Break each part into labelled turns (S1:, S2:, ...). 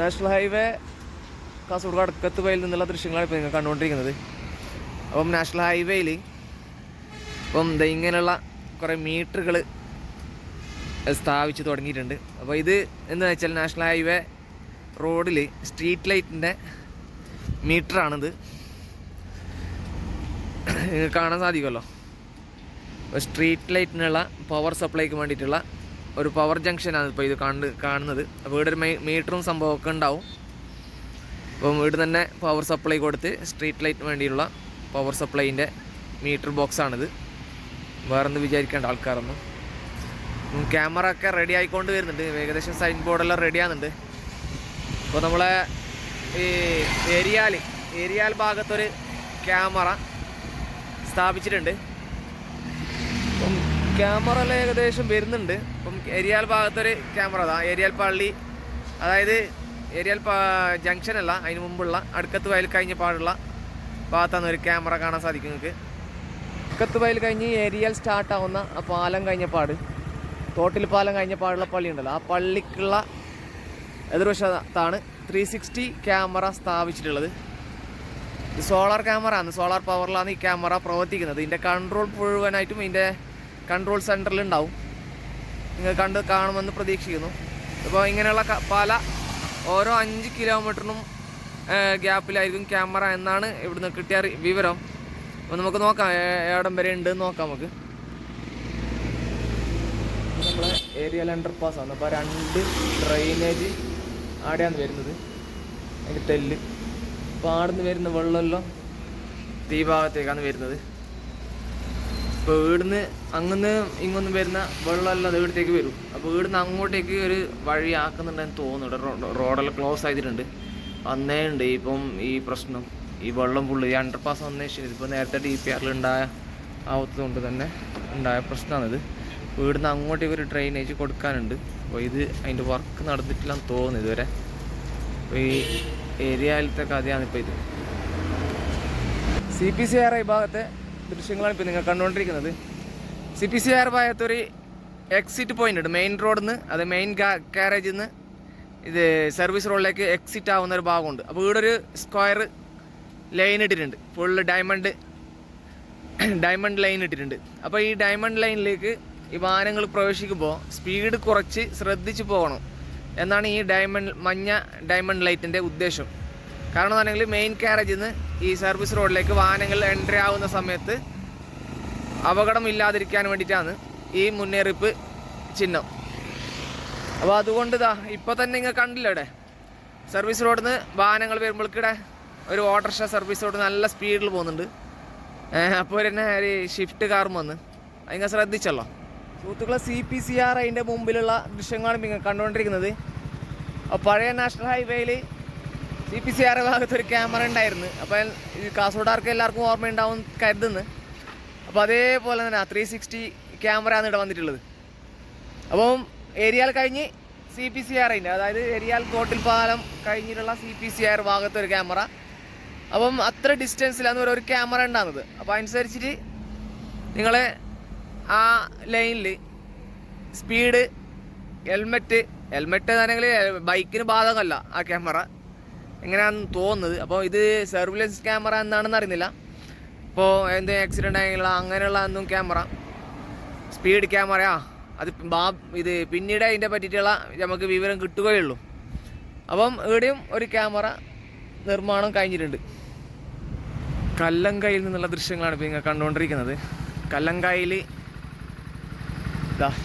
S1: National highway Kasaragod അടക്കത്ത് വയലിൽ നിന്നുള്ള ദൃശ്യങ്ങളാണ് ഇപ്പോൾ നിങ്ങൾ കണ്ടുകൊണ്ടിരിക്കുന്നത്. അപ്പം നാഷണൽ ഹൈവേയിൽ ഇപ്പം ഇങ്ങനെയുള്ള കുറേ മീറ്ററുകൾ സ്ഥാപിച്ച് തുടങ്ങിയിട്ടുണ്ട്. അപ്പോൾ ഇത് എന്ന് വെച്ചാൽ നാഷണൽ ഹൈവേ റോഡിൽ സ്ട്രീറ്റ് ലൈറ്റിന്റെ മീറ്ററാണിത്. നിങ്ങൾക്ക് കാണാൻ സാധിക്കുമല്ലോ? സ്ട്രീറ്റ് ലൈറ്റിനുള്ള പവർ സപ്ലൈക്ക് വേണ്ടിയിട്ടുള്ള ഒരു പവർ ജംഗ്ഷനാണ് ഇപ്പോൾ ഇത് കണ്ട് കാണുന്നത്. അപ്പോൾ ഇവിടെ ഒരു മീറ്ററും സംഭവമൊക്കെ ഉണ്ടാവും. അപ്പം ഇവിടെ തന്നെ പവർ സപ്ലൈ കൊടുത്ത് സ്ട്രീറ്റ് ലൈറ്റിന് വേണ്ടിയുള്ള പവർ സപ്ലൈന്റെ മീറ്റർ ബോക്സാണിത് വേറൊന്നും വിചാരിക്കേണ്ട ആൾക്കാരൊന്നും. ക്യാമറ ഒക്കെ റെഡി ആയിക്കൊണ്ട് വരുന്നുണ്ട്. ഏകദേശം സൈൻ ബോർഡെല്ലാം റെഡി ആകുന്നുണ്ട് അപ്പോൾ നമ്മളെ ഈ ഏരിയാൽ ഏരിയാൽ ഭാഗത്തൊരു ക്യാമറ സ്ഥാപിച്ചിട്ടുണ്ട്. ക്യാമറ ഏകദേശം വരുന്നുണ്ട്. അപ്പം ഏരിയാൽ ഭാഗത്തൊരു ക്യാമറ അതാ ഏരിയാൽ പള്ളി അതായത് ഏരിയാൽ ജംഗ്ഷൻ അല്ല അതിന് മുമ്പുള്ള അടുക്കത്ത് വയൽ കഴിഞ്ഞ പാടുള്ള ഭാഗത്താണ് ഒരു ക്യാമറ കാണാൻ സാധിക്കും നിങ്ങൾക്ക്. അടുക്കത്ത് വയൽ കഴിഞ്ഞ് ഏരിയൽ സ്റ്റാർട്ടാവുന്ന ആ പാലം കഴിഞ്ഞ പാട്. തോട്ടിൽ പാലം കഴിഞ്ഞ പാടുള്ള പള്ളി ഉണ്ടല്ലോ ആ പള്ളിക്കുള്ള എതിർവശത്താണ് ത്രീ സിക്സ്റ്റി ക്യാമറ സ്ഥാപിച്ചിട്ടുള്ളത്. ഇത് സോളാർ ക്യാമറ ആണ് സോളാർ പവറിലാണ് ഈ ക്യാമറ പ്രവർത്തിക്കുന്നത്. ഇതിന്റെ കൺട്രോൾ മുഴുവനായിട്ടും ഇതിന്റെ കൺട്രോൾ സെന്ററിൽ ഉണ്ടാവും നിങ്ങൾ കണ്ട് കാണുമെന്ന് പ്രതീക്ഷിക്കുന്നു. അപ്പോൾ ഇങ്ങനെയുള്ള പല ഓരോ അഞ്ച് കിലോമീറ്ററിനും ഗ്യാപ്പിലായിരിക്കും ക്യാമറ എന്നാണ് ഇവിടുന്ന് കിട്ടിയ വിവരം. അപ്പോൾ നമുക്ക് നോക്കാം എവിടം വരെ ഉണ്ട് നോക്കാം നമുക്ക്. നമ്മളെ ഏരിയ അണ്ടർ പാസ് ആണ്. അപ്പോൾ രണ്ട് ഡ്രെയിനേജ് ആടെയാണ് വരുന്നത്. അതിന്റെ തെല്ല്. അപ്പോൾ ആടുന്ന് വരുന്ന വെള്ളമെല്ലാം ഈ ഭാഗത്തേക്കാണ് വരുന്നത്. ഇപ്പോൾ വീടിന്ന് അങ്ങനെ ഇങ്ങൊന്നും വരുന്ന വെള്ളമെല്ലാം ഇവിടത്തേക്ക് വരും. അപ്പോൾ വീടിന്ന് അങ്ങോട്ടേക്ക് ഒരു വഴി ആക്കുന്നുണ്ടെന്ന് തോന്നുന്നു. റോഡെല്ലാം ക്ലോസ് ആയിട്ടുണ്ട് അന്നേ ഉണ്ട് ഇപ്പം ഈ പ്രശ്നം. ഈ വെള്ളം ഫുള്ള് ഈ അണ്ടർ പാസ് വന്നേ ശരി ഇപ്പോൾ നേരത്തെ ഡി പി ആറിൽ ഉണ്ടായ ആവത്തുകൊണ്ട് തന്നെ ഉണ്ടായ പ്രശ്നമാണിത് വീടിന്ന് അങ്ങോട്ടേക്ക് ഒരു ഡ്രെയിനേജ് കൊടുക്കാനുണ്ട്. അപ്പോൾ ഇത് അതിന്റെ വർക്ക് നടന്നിട്ടില്ലെന്ന് തോന്നുന്നു ഇതുവരെ. അപ്പോൾ ഈ ഏരിയയിലത്തെ കഥയാണ് ഇപ്പോൾ ഇത്. C P C R I ഭാഗത്തെ ദൃശ്യങ്ങളാണ് ഇപ്പോൾ നിങ്ങൾ കണ്ടുകൊണ്ടിരിക്കുന്നത്. സി പി സി ആർ ഭാഗത്തൊരു എക്സിറ്റ് പോയിന്റ് ഉണ്ട്. മെയിൻ റോഡിൽ നിന്ന് അത് മെയിൻ കാരേജിൽ നിന്ന് ഇത് സർവീസ് റോഡിലേക്ക് എക്സിറ്റ് ആവുന്ന ഒരു ഭാഗമുണ്ട്. അപ്പോൾ ഇവിടെ ഒരു സ്ക്വയർ ലൈൻ ഇട്ടിട്ടുണ്ട്. ഫുള്ള് ഡയമണ്ട് ഡയമണ്ട് ലൈൻ ഇട്ടിട്ടുണ്ട്. അപ്പോൾ ഈ ഡയമണ്ട് ലൈനിലേക്ക് ഈ വാഹനങ്ങൾ പ്രവേശിക്കുമ്പോൾ സ്പീഡ് കുറച്ച് ശ്രദ്ധിച്ച് പോകണം. എന്നാണ് ഈ ഡയമണ്ട് മഞ്ഞ ഡയമണ്ട് ലൈറ്റിന്റെ ഉദ്ദേശം. കാരണം എന്നുണ്ടെങ്കിൽ മെയിൻ കാരേജിൽ നിന്ന് ഈ സർവീസ് റോഡിലേക്ക് വാഹനങ്ങൾ എൻട്രി ആവുന്ന സമയത്ത് അപകടം ഇല്ലാതിരിക്കാൻ വേണ്ടിയിട്ടാണ് ഈ മുന്നറിയിപ്പ് ചിഹ്നം. അപ്പോൾ അതുകൊണ്ട് ഇതാ ഇപ്പോൾ തന്നെ നിങ്ങൾ കണ്ടില്ല ഇവിടെ സർവീസ് റോഡിൽ നിന്ന് വാഹനങ്ങൾ വരുമ്പോഴേക്കിടെ ഒരു ഓട്ടോറിക്ഷ സർവീസ് റോഡ് നല്ല സ്പീഡിൽ പോകുന്നുണ്ട്. അപ്പോൾ തന്നെ ഒരു ഷിഫ്റ്റ് കാറും വന്ന്. അതിങ്ങനെ ശ്രദ്ധിച്ചല്ലോ. സുഹൃത്തുക്കളെ സി പി സി ആർ അതിന്റെ മുമ്പിലുള്ള ദൃശ്യങ്ങളാണ് നിങ്ങൾ കണ്ടുകൊണ്ടിരിക്കുന്നത്. പഴയ നാഷണൽ ഹൈവേയിൽ സി പി സി ആറ് ഭാഗത്ത് ഒരു ക്യാമറ ഉണ്ടായിരുന്നു. അപ്പോൾ ഈ കാസർഗോഡാർക്ക് എല്ലാവർക്കും ഓർമ്മയുണ്ടാവും കരുതുന്നു. അപ്പോൾ അതേപോലെ തന്നെ ത്രീ സിക്സ്റ്റി ആണ് ഇവിടെ വന്നിട്ടുള്ളത്. അപ്പം ഏരിയൽ കഴിഞ്ഞ് സി പി സി ആർ അതിന്റെ അതായത് ഏരിയൽ കോട്ടിൽ പാലം കഴിഞ്ഞിട്ടുള്ള സി പി സി ആർ ഭാഗത്ത് ഒരു ക്യാമറ. അപ്പം അത്ര ഡിസ്റ്റൻസിലാണ് ഒരു ക്യാമറ ഉണ്ടാകുന്നത് അപ്പോൾ അനുസരിച്ചിട്ട് നിങ്ങൾ ആ ലൈനിൽ സ്പീഡ് ഹെൽമെറ്റ് ഹെൽമെറ്റ് ആണെങ്കിൽ ബൈക്കിന് ബാധകമല്ല ആ ക്യാമറ. എങ്ങനെയാണെന്ന് തോന്നുന്നത്. അപ്പോൾ ഇത് സർവിലൻസ് ക്യാമറ എന്താണെന്ന് അറിയുന്നില്ല. ഇപ്പോൾ എന്തെങ്കിലും ആക്സിഡന്റ് ആയെങ്കിലുള്ള അങ്ങനെയുള്ള ഒന്നും ക്യാമറ സ്പീഡ് ക്യാമറയാ അത് ബാ ഇത് പിന്നീട് അതിന്റെ പറ്റിയിട്ടുള്ള നമുക്ക് വിവരം കിട്ടുകയുള്ളൂ. അപ്പം ഇവിടെയും ഒരു ക്യാമറ നിർമ്മാണം കഴിഞ്ഞിട്ടുണ്ട്. കല്ലങ്കായിൽ നിന്നുള്ള ദൃശ്യങ്ങളാണ് ഇപ്പോൾ നിങ്ങൾ കണ്ടുകൊണ്ടിരിക്കുന്നത്. കല്ലങ്കായിൽ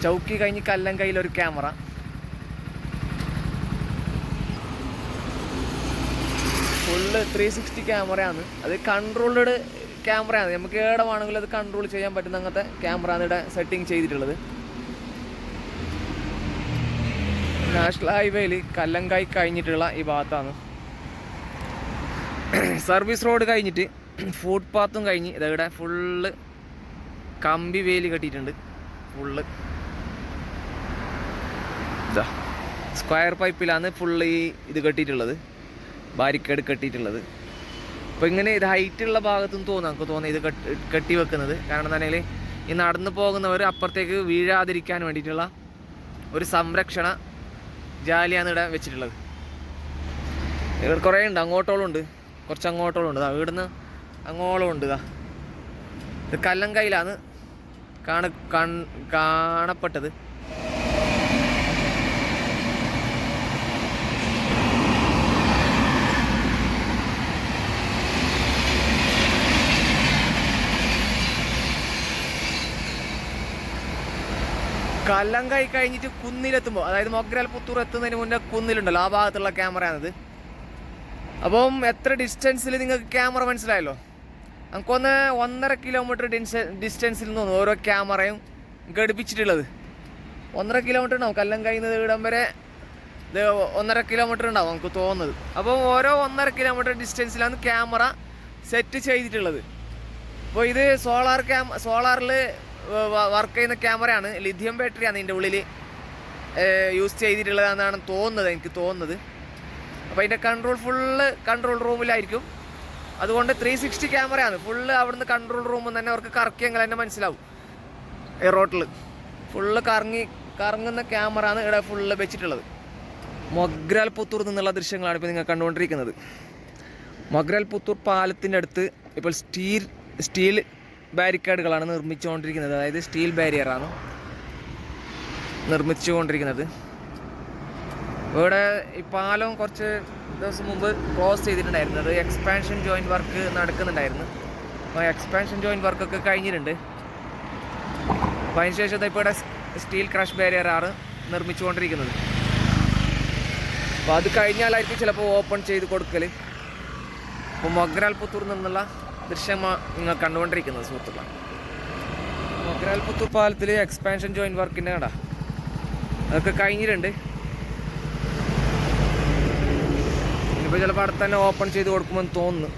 S1: ചൗക്കി കഴിഞ്ഞ് കല്ലങ്കായിൽ ഒരു ക്യാമറ ഫുള്ള് ത്രീ സിക്സ്റ്റി ക്യാമറയാണ് അത് കൺട്രോൾഡ് ക്യാമറയാണ് നമുക്ക് ഏടെ വേണമെങ്കിലും അത് കൺട്രോൾ ചെയ്യാൻ പറ്റുന്ന അങ്ങനത്തെ ക്യാമറയാണ് ഇവിടെ സെറ്റിംഗ് ചെയ്തിട്ടുള്ളത്. നാഷണൽ ഹൈവേയിൽ കല്ലങ്കായി കഴിഞ്ഞിട്ടുള്ള ഈ ഭാഗത്താണ്. സർവീസ് റോഡ് കഴിഞ്ഞിട്ട് ഫുട്പാത്തും കഴിഞ്ഞ് ഇതവിടെ ഫുള്ള് കമ്പി വേലി കെട്ടിയിട്ടുണ്ട്. ഫുള്ള് സ്ക്വയർ പൈപ്പിലാണ് ഫുള്ള് ഈ ഇത് കെട്ടിയിട്ടുള്ളത്. ബാരിക്കേഡ് കെട്ടിയിട്ടുള്ളത്. അപ്പോൾ ഇങ്ങനെ ഇത് ഹൈറ്റുള്ള ഭാഗത്തുനിന്ന് തോന്നുന്നു നമുക്ക് തോന്നുന്നത് ഇത് കെട്ടി കെട്ടി വെക്കുന്നത്. കാരണം എന്താണെങ്കിൽ ഈ നടന്നു പോകുന്നവർ അപ്പുറത്തേക്ക് വീഴാതിരിക്കാൻ വേണ്ടിയിട്ടുള്ള ഒരു സംരക്ഷണ ജാലിയാണ് ഇവിടെ വെച്ചിട്ടുള്ളത്. ഇവിടെ കുറേ ഉണ്ട്. അങ്ങോട്ടോളം ഉണ്ട്. കുറച്ച് അങ്ങോട്ടോളം ഉണ്ട്. ഇവിടുന്ന് അങ്ങോളം ഉണ്ട്. ഇതാ ഇത് കല്ലങ്കയിലാണ് കാണ കൺ- കാണപ്പെട്ടത്. കല്ലങ്കൈ കഴിഞ്ഞിട്ട് കുന്നിലെത്തുമ്പോൾ അതായത് മൊഗ്രാൽ പുത്തൂർ എത്തുന്നതിന് മുന്നേ കുന്നിലുണ്ടല്ലോ ആ ഭാഗത്തുള്ള ക്യാമറയാണിത് അപ്പം എത്ര ഡിസ്റ്റൻസിൽ നിങ്ങൾക്ക് ക്യാമറ മനസ്സിലായല്ലോ? നമുക്കൊന്ന് ഒന്നര കിലോമീറ്റർ ഡിസ്റ്റൻസിൽ നിന്ന് ഓരോ ക്യാമറയും ഘടിപ്പിച്ചിട്ടുള്ളത്. ഒന്നര കിലോമീറ്റർ ഉണ്ടാവും. കല്ലം നിന്ന് ഇവിടം വരെ ഇത് ഒന്നര കിലോമീറ്റർ ഉണ്ടാവും നമുക്ക് തോന്നുന്നത്. അപ്പോൾ ഓരോ ഒന്നര കിലോമീറ്റർ ഡിസ്റ്റൻസിലാണ് ക്യാമറ സെറ്റ് ചെയ്തിട്ടുള്ളത്. അപ്പോൾ ഇത് സോളാർ ക്യാം സോളാറിൽ വർക്ക് ചെയ്യുന്ന ക്യാമറയാണ് ലിഥിയം ബാറ്ററി ആണ് ഇതിന്റെ ഉള്ളിൽ യൂസ് ചെയ്തിട്ടുള്ളതെന്നാണ് തോന്നുന്നത് എനിക്ക് തോന്നുന്നത്. അപ്പോൾ അതിന്റെ കൺട്രോൾ ഫുള്ള് കൺട്രോൾ റൂമിലായിരിക്കും അതുകൊണ്ട് ത്രീ സിക്സ്റ്റി ക്യാമറയാണ് ഫുള്ള് അവിടുന്ന് കൺട്രോൾ റൂമിൽ തന്നെ അവർക്ക് കറക്കിയെങ്കിൽ തന്നെ മനസ്സിലാവും. ഈ റോട്ടിൽ ഫുള്ള് കറങ്ങി കറങ്ങുന്ന ക്യാമറ ആണ് ഇവിടെ ഫുള്ള് വെച്ചിട്ടുള്ളത്. മൊഗ്രാൽ പുത്തൂർ നിന്നുള്ള ദൃശ്യങ്ങളാണ് ഇപ്പോൾ നിങ്ങൾ കണ്ടുകൊണ്ടിരിക്കുന്നത്. മൊഗ്രാൽ പുത്തൂർ പാലത്തിന്റെ അടുത്ത് ഇപ്പോൾ സ്റ്റീൽ സ്റ്റീൽ ബാരിക്കേഡുകളാണ് നിർമ്മിച്ചുകൊണ്ടിരിക്കുന്നത്. അതായത് സ്റ്റീൽ ബാരിയറാണ് നിർമ്മിച്ചുകൊണ്ടിരിക്കുന്നത്. ഇവിടെ ഈ പാലം കുറച്ച് ദിവസം മുമ്പ് ക്ലോസ് ചെയ്തിട്ടുണ്ടായിരുന്നു. അത് എക്സ്പാൻഷൻ ജോയിന്റ് വർക്ക് നടക്കുന്നുണ്ടായിരുന്നു. അപ്പോൾ എക്സ്പാൻഷൻ ജോയിന്റ് വർക്കൊക്കെ കഴിഞ്ഞിട്ടുണ്ട്. അപ്പോൾ അതിനുശേഷം ഇപ്പോൾ ഇവിടെ സ്റ്റീൽ ക്രഷ് ബാരിയറാണ് നിർമ്മിച്ചുകൊണ്ടിരിക്കുന്നത്. അപ്പോൾ അത് കഴിഞ്ഞാലായിരിക്കും ചിലപ്പോൾ ഓപ്പൺ ചെയ്ത് കൊടുക്കൽ അപ്പോൾ മൊഗ്രാൽ പുത്തൂർ നിന്നുള്ള ദൃശ്യമാണ് നിങ്ങൾ കണ്ടുകൊണ്ടിരിക്കുന്നത് സുഹൃത്തുക്കൾ മൊഗ്രാൽപുത്തു പാലത്തിൽ എക്സ്പാൻഷൻ ജോയിന്റ് വർക്കിന്റെ കടാ. അതൊക്കെ കഴിഞ്ഞിട്ടുണ്ട്. ഇനിയിപ്പോൾ ചിലപ്പോൾ അടുത്ത് തന്നെ ഓപ്പൺ ചെയ്ത് കൊടുക്കുമെന്ന് തോന്നുന്നു.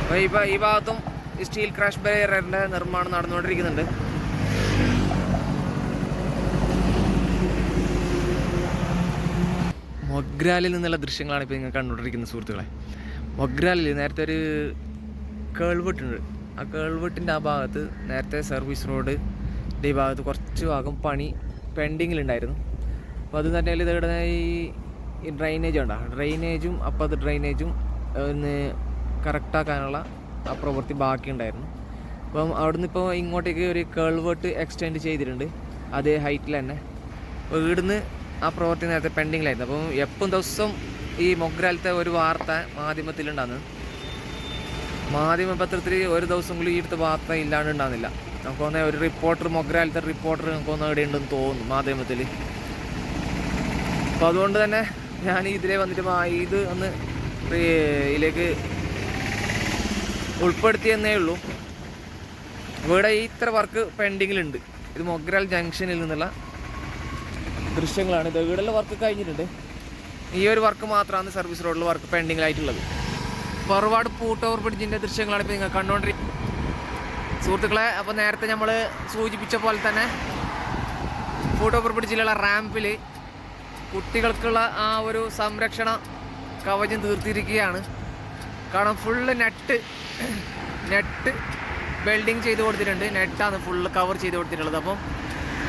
S1: അപ്പോൾ ഈ ഭാഗത്തും സ്റ്റീൽ ക്രാഷ് ബെയറിന്റെ നിർമ്മാണം നടന്നുകൊണ്ടിരിക്കുന്നുണ്ട്. മൊഗ്രാലിൽ നിന്നുള്ള ദൃശ്യങ്ങളാണ് ഇപ്പോൾ നിങ്ങൾ കണ്ടുകൊണ്ടിരിക്കുന്നത് സുഹൃത്തുക്കളെ. വഗ്രാലിൽ നേരത്തെ ഒരു കേൾവെട്ടുണ്ട് ആ കേൾവെട്ടിന്റെ ആ ഭാഗത്ത് നേരത്തെ സർവീസ് റോഡ് ഈ ഭാഗത്ത് കുറച്ച് ഭാഗം പണി പെൻഡിങ്ങിലുണ്ടായിരുന്നു. അപ്പോൾ അത് തന്നെ ഇതവിടെ ഈ ഡ്രൈനേജ് ഉണ്ടോ ഡ്രൈനേജും അപ്പോൾ അത് ഡ്രൈനേജും ഒന്ന് കറക്റ്റാക്കാനുള്ള ആ പ്രവൃത്തി ബാക്കിയുണ്ടായിരുന്നു അപ്പം അവിടുന്ന് ഇപ്പോൾ ഇങ്ങോട്ടേക്ക് ഒരു കേൾവേർട്ട് എക്സ്റ്റെൻഡ് ചെയ്തിട്ടുണ്ട്. അതേ ഹൈറ്റിൽ തന്നെ. അപ്പോൾ ഇവിടുന്ന് ആ പ്രവൃത്തി നേരത്തെ പെൻഡിങ്ങിലായിരുന്നു. അപ്പം എപ്പം ദിവസം ഈ മൊഗ്രാലത്തെ ഒരു വാർത്ത മാധ്യമത്തിലുണ്ടാന്ന്? മാധ്യമപത്രത്തിൽ ഒരു ദിവസം കൂടി ഈ അടുത്ത വാർത്ത ഇല്ലാണ്ട് ഉണ്ടാകുന്നില്ല നമുക്ക് തന്നെ ഒരു റിപ്പോർട്ടർ മൊഗ്രാലത്തെ റിപ്പോർട്ടർ നമുക്ക് ഒന്ന് ഇവിടെ ഉണ്ടെന്ന് തോന്നുന്നു മാധ്യമത്തിൽ അപ്പോൾ അതുകൊണ്ട് തന്നെ ഞാൻ ഇതിലേ വന്നിട്ട് ഇത് ഒന്ന് ഇതിലേക്ക് ഉൾപ്പെടുത്തിയെന്നേ ഉള്ളൂ. ഇവിടെ ഇത്ര വർക്ക് പെൻഡിങ്ങിലുണ്ട്. ഇത് മൊഗ്രാൽ ജംഗ്ഷനിൽ നിന്നുള്ള ദൃശ്യങ്ങളാണ്. ഇത് വീടുള്ള വർക്ക് കഴിഞ്ഞിട്ടുണ്ട്. ഈ ഒരു വർക്ക് മാത്രമാണ് സർവീസ് റോഡിൽ വർക്ക് പെൻഡിങ്ങിലായിട്ടുള്ളത് ഒരുപാട് പൂട്ട് ഓവർ ബ്രിഡ്ജിന്റെ ദൃശ്യങ്ങളാണ് ഇപ്പോൾ നിങ്ങൾ കണ്ടുകൊണ്ടിരിക്കുന്നത് സുഹൃത്തുക്കളെ അപ്പോൾ നേരത്തെ നമ്മൾ സൂചിപ്പിച്ച പോലെ തന്നെ ഫോട്ടോ ഓവർ ബ്രിഡ്ജിലുള്ള റാമ്പിൽ കുട്ടികൾക്കുള്ള ആ ഒരു സംരക്ഷണ കവചം തീർത്തിരിക്കുകയാണ്. കാരണം ഫുള്ള് നെറ്റ് നെറ്റ് വെൽഡിങ് ചെയ്ത് കൊടുത്തിട്ടുണ്ട്. നെറ്റാണ് ഫുള്ള് കവർ ചെയ്ത് കൊടുത്തിട്ടുള്ളത്. അപ്പം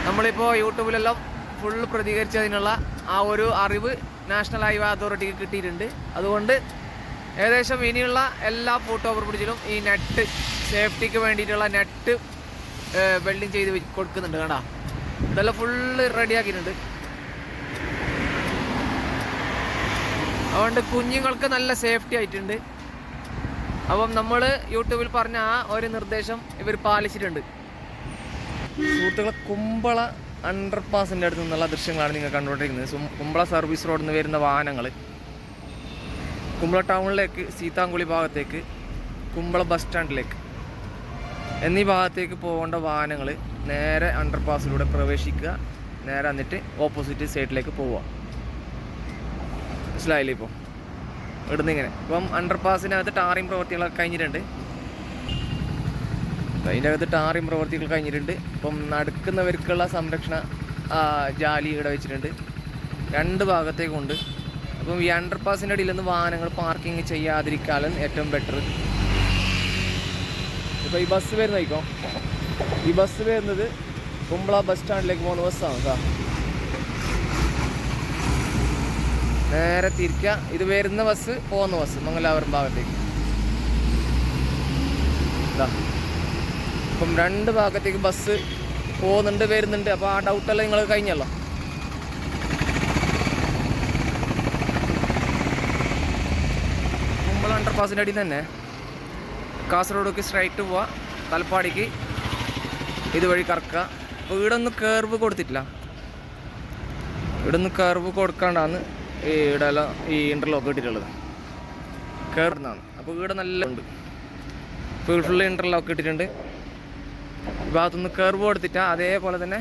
S1: നമ്മളിപ്പോൾ യൂട്യൂബിലെല്ലാം ഫുള്ള് പ്രതികരിച്ചതിനുള്ള ആ ഒരു അറിവ് നാഷണൽ ഹൈവേ അതോറിറ്റിക്ക് കിട്ടിയിട്ടുണ്ട്. അതുകൊണ്ട് ഏകദേശം ഇനിയുള്ള എല്ലാ ഫൂട്ട് ഓവർ ഈ നെറ്റ് സേഫ്റ്റിക്ക് വേണ്ടിയിട്ടുള്ള നെറ്റ് വെൽഡിങ് ചെയ്ത് കൊടുക്കുന്നുണ്ട് കേടാ ഇതെല്ലാം ഫുള്ള് റെഡിയാക്കിയിട്ടുണ്ട് അതുകൊണ്ട് കുഞ്ഞുങ്ങൾക്ക് നല്ല സേഫ്റ്റി ആയിട്ടുണ്ട്. അപ്പം നമ്മൾ യൂട്യൂബിൽ പറഞ്ഞ ആ ഒരു നിർദ്ദേശം ഇവർ പാലിച്ചിട്ടുണ്ട്. സുഹൃത്തുക്കളെ കുമ്പള അണ്ടർ പാസിന്റെ അടുത്ത് നിന്നുള്ള ദൃശ്യങ്ങളാണ് നിങ്ങൾ കണ്ടുകൊണ്ടിരിക്കുന്നത്. കുമ്പള സർവീസ് റോഡിൽ നിന്ന് വരുന്ന വാഹനങ്ങൾ കുമ്പള ടൗണിലേക്ക് സീതാങ്കുളി ഭാഗത്തേക്ക് കുമ്പള ബസ് സ്റ്റാൻഡിലേക്ക് എന്നീ ഭാഗത്തേക്ക് പോകേണ്ട വാഹനങ്ങൾ നേരെ അണ്ടർ പാസിലൂടെ പ്രവേശിക്കുക. നേരെ എന്നിട്ട് ഓപ്പോസിറ്റ് സൈഡിലേക്ക് പോവുക. മനസ്സിലായില്ലേ ഇപ്പോൾ ഇവിടുന്ന് ഇങ്ങനെ ഇപ്പം അണ്ടർ പാസിനകത്ത് ടാറിങ് കഴിഞ്ഞിട്ടുണ്ട്. അപ്പം അതിന്റെ അകത്ത് ടാറിങ് പ്രവൃത്തികൾ കഴിഞ്ഞിട്ടുണ്ട്. ഇപ്പം നടക്കുന്നവർക്കുള്ള സംരക്ഷണ ജാലി ഇവിടെ വെച്ചിട്ടുണ്ട്. രണ്ട് ഭാഗത്തേക്കുണ്ട്. അപ്പം ഈ അണ്ടർ പാസിന്റെ അടിയിൽ നിന്ന് വാഹനങ്ങൾ പാർക്കിംഗ് ചെയ്യാതിരിക്കാനും ഏറ്റവും ബെറ്റർ ഇപ്പോൾ ഈ ബസ് വരുന്നതായിക്കോ ഈ ബസ് വരുന്നത് കുമ്പള ബസ് സ്റ്റാൻഡിലേക്ക് പോകുന്ന ബസ്സാണ് സാർ നേരെ തിരിക്കുക ഇത് വരുന്ന ബസ് പോകുന്ന ബസ് മംഗലാപുരം ഭാഗത്തേക്ക്. ഇതാ. ഇപ്പം രണ്ട് ഭാഗത്തേക്ക് ബസ് പോകുന്നുണ്ട് വരുന്നുണ്ട്. അപ്പോൾ ആ ഡൗട്ടെല്ലാം നിങ്ങൾ കഴിഞ്ഞല്ലോ? കുമ്പള അണ്ടർ പാസിന്റെ അടിയിൽ തന്നെ കാസർഗോഡേക്ക് സ്ട്രൈറ്റ് പോവുക തലപ്പാടിക്ക് ഇതുവഴി കറക്കുക. അപ്പോൾ ഇവിടെ ഒന്നും കേർവ് കൊടുത്തിട്ടില്ല. ഇവിടെ നിന്ന് കർവ് കൊടുക്കാണ്ടാണ് ഈ ഇവിടെ ഈ ഇന്റർലോക്ക് ഇട്ടിട്ടുള്ളത്. കയറുന്നതാണ് അപ്പോൾ ഇവിടെ നല്ല ഉണ്ട്. ഫുൾ ഫുള്ള് ഇന്റർലോക്ക് ഇട്ടിട്ടുണ്ട്. ഈ ഭാഗത്തുനിന്ന് കർവ് കൊടുത്തിട്ട് അതേപോലെ തന്നെ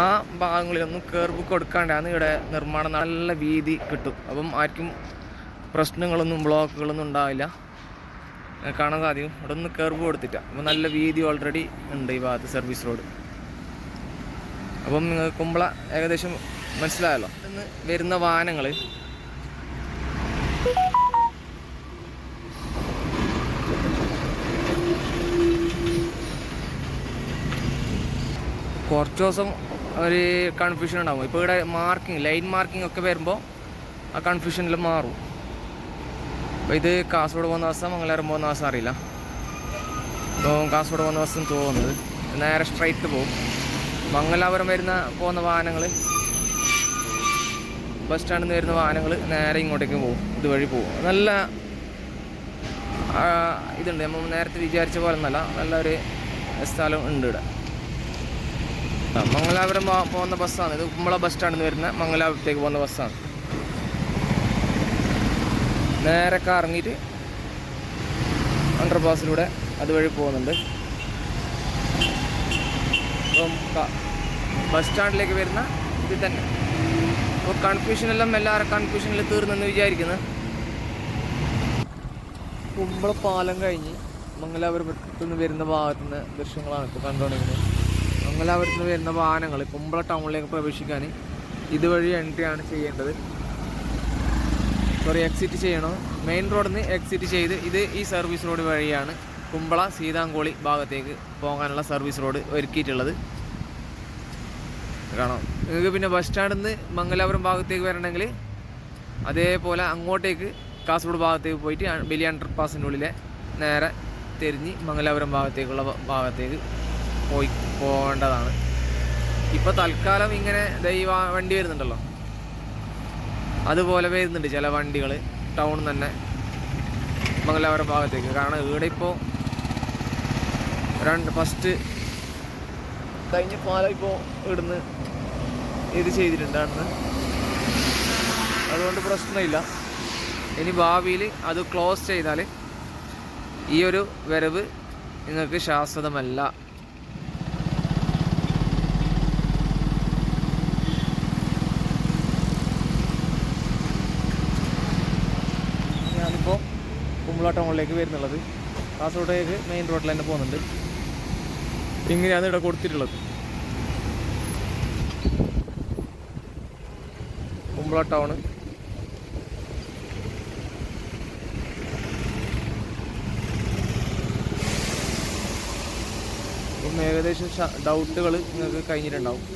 S1: ആ ഭാഗങ്ങളിലൊന്നും കർവ് കൊടുക്കാണ്ടാണ് ഇവിടെ നിർമ്മാണം നല്ല വീതി കിട്ടും. അപ്പം ആർക്കും പ്രശ്നങ്ങളൊന്നും ബ്ലോക്കുകളൊന്നും ഉണ്ടാവില്ല. കാണാൻ സാധിക്കും. ഇവിടെ ഒന്ന് കർവ് കൊടുത്തിട്ട്. അപ്പം നല്ല വീതി ഓൾറെഡി ഉണ്ട് ഈ ഭാഗത്ത് സർവീസ് റോഡ് അപ്പം നിങ്ങൾ കുമ്പള ഏകദേശം മനസ്സിലായല്ലോ. ഇന്ന് വരുന്ന വാഹനങ്ങൾ കുറച്ച് ദിവസം ഒരു കൺഫ്യൂഷൻ ഉണ്ടാവും. ഇപ്പോൾ ഇവിടെ മാർക്കിംഗ് ലൈൻ മാർക്കിംഗ് ഒക്കെ വരുമ്പോൾ ആ കൺഫ്യൂഷനിൽ മാറും. അപ്പോൾ ഇത് കാസർഗോഡ് പോകുന്ന ദിവസം മംഗലാരം പോകുന്ന ദിവസം അറിയില്ല. അപ്പോൾ കാസർഗോഡ് പോകുന്ന ദിവസം തോന്നുന്നത്. നേരെ സ്ട്രൈറ്റ് പോകും മംഗലാപുരം വരുന്ന പോകുന്ന വാഹനങ്ങൾ ബസ് സ്റ്റാൻഡിൽ നിന്ന് വരുന്ന വാഹനങ്ങൾ നേരെ ഇങ്ങോട്ടേക്ക് പോകും ഇതുവഴി പോകും നല്ല ഇതുണ്ട്. നമ്മൾ നേരത്തെ വിചാരിച്ച പോലെ നല്ല നല്ലൊരു സ്ഥലം ഉണ്ട് ഇവിടെ. മംഗലാപുരം പോകുന്ന ബസ്സാണ്. ഇത് കുമ്പള ബസ് സ്റ്റാൻഡിൽ നിന്ന് വരുന്ന മംഗലാപുരത്തേക്ക് പോകുന്ന ബസ്സാണ് നേരെ കറങ്ങിയിട്ട് അണ്ടർപാസിലൂടെ അതുവഴി പോകുന്നുണ്ട്. അപ്പം ബസ് സ്റ്റാൻഡിലേക്ക് വരുന്ന ഇത് തന്നെ. അപ്പോൾ കൺഫ്യൂഷനെല്ലാം എല്ലാവരും കൺഫ്യൂഷനിൽ തീർന്നെന്ന് വിചാരിക്കുന്നു. കുമ്പള പാലം കഴിഞ്ഞ് മംഗലാപുരത്ത് നിന്ന് വരുന്ന ഭാഗത്തുനിന്ന് ദൃശ്യങ്ങളാണ് ഇപ്പോൾ കണ്ടുകൊണ്ടിരിക്കുന്നത് മംഗലാപുരത്ത് നിന്ന് വരുന്ന വാഹനങ്ങൾ കുമ്പള ടൗണിലേക്ക് പ്രവേശിക്കാൻ ഇതുവഴി എൻട്രി ആണ് ചെയ്യേണ്ടത്. സോറി എക്സിറ്റ് ചെയ്യണം? മെയിൻ റോഡിൽ നിന്ന് എക്സിറ്റ് ചെയ്ത് ഇത് ഈ സർവീസ് റോഡ് വഴിയാണ് കുമ്പള സീതാങ്കോളി ഭാഗത്തേക്ക് പോകാനുള്ള സർവീസ് റോഡ് ഒരുക്കിയിട്ടുള്ളത്. കാണാം. നിങ്ങൾക്ക് പിന്നെ ബസ് സ്റ്റാൻഡിൽ നിന്ന് മംഗലാപുരം ഭാഗത്തേക്ക് വരണമെങ്കിൽ അതേപോലെ അങ്ങോട്ടേക്ക് കാസർഗോഡ് ഭാഗത്തേക്ക് പോയിട്ട് വലിയ അണ്ടർ പാസിന്റെ ഉള്ളിലെ നേരെ തിരിഞ്ഞ് മംഗലാപുരം ഭാഗത്തേക്കുള്ള ഭാഗത്തേക്ക് പോയി പോകേണ്ടതാണ് ഇപ്പോൾ തൽക്കാലം ഇങ്ങനെ ദൈവ വണ്ടി വരുന്നുണ്ടല്ലോ. അതുപോലെ വരുന്നുണ്ട് ചില വണ്ടികൾ ടൗൺ തന്നെ. മംഗലാപുരം ഭാഗത്തേക്ക്. കാരണം ഇവിടെ ഇപ്പോൾ രണ്ട് ഫസ്റ്റ് കഴിഞ്ഞ പാലം ഇപ്പോൾ ഇവിടുന്ന് ഇത് ചെയ്തിട്ടുണ്ട് അന്ന് അതുകൊണ്ട് പ്രശ്നമില്ല. ഇനി ഭാവിയിൽ അത് ക്ലോസ് ചെയ്താൽ ഈ ഒരു വരവ് നിങ്ങൾക്ക് ശാശ്വതമല്ല. കുമ്പള ടൗണിലേക്ക് വരുന്നുള്ളത്. കാസർഗോഡേക്ക് മെയിൻ റോഡിൽ തന്നെ പോകുന്നുണ്ട്. ഇങ്ങനെയാണ് ഇവിടെ കൊടുത്തിട്ടുള്ളത്. കുമ്പള ടൗണ്. ഇപ്പം ഏകദേശം ഡൗട്ടുകൾ നിങ്ങൾക്ക് കഴിഞ്ഞിട്ടുണ്ടാവും.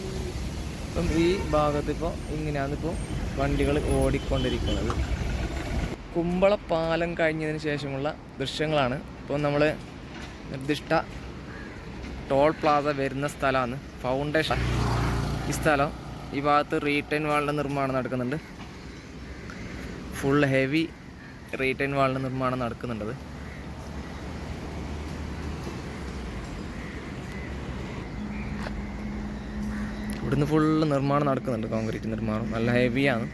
S1: അപ്പം ഈ ഭാഗത്തിപ്പോൾ ഇങ്ങനെയാണ് ഇപ്പോൾ വണ്ടികൾ ഓടിക്കൊണ്ടിരിക്കുന്നത്. കുമ്പള പാലം കഴിഞ്ഞതിന് ശേഷമുള്ള ദൃശ്യങ്ങളാണ്. ഇപ്പോൾ നമ്മൾ നിർദ്ദിഷ്ട ടോൾ പ്ലാസ വരുന്ന സ്ഥലമാണ്. ഫൗണ്ടേഷൻ. ഈ സ്ഥലം ഈ ഭാഗത്ത് റീറ്റൈൻ വാളിന്റെ നിർമ്മാണം നടക്കുന്നുണ്ട്. ഫുൾ ഹെവി റീറ്റൈൻ വാളിന്റെ നിർമ്മാണം നടക്കുന്നുണ്ടത്. ഇവിടുന്ന് ഫുള്ള് നിർമ്മാണം നടക്കുന്നുണ്ട്. കോൺക്രീറ്റ് നിർമ്മാണം. നല്ല ഹെവിയാണ്.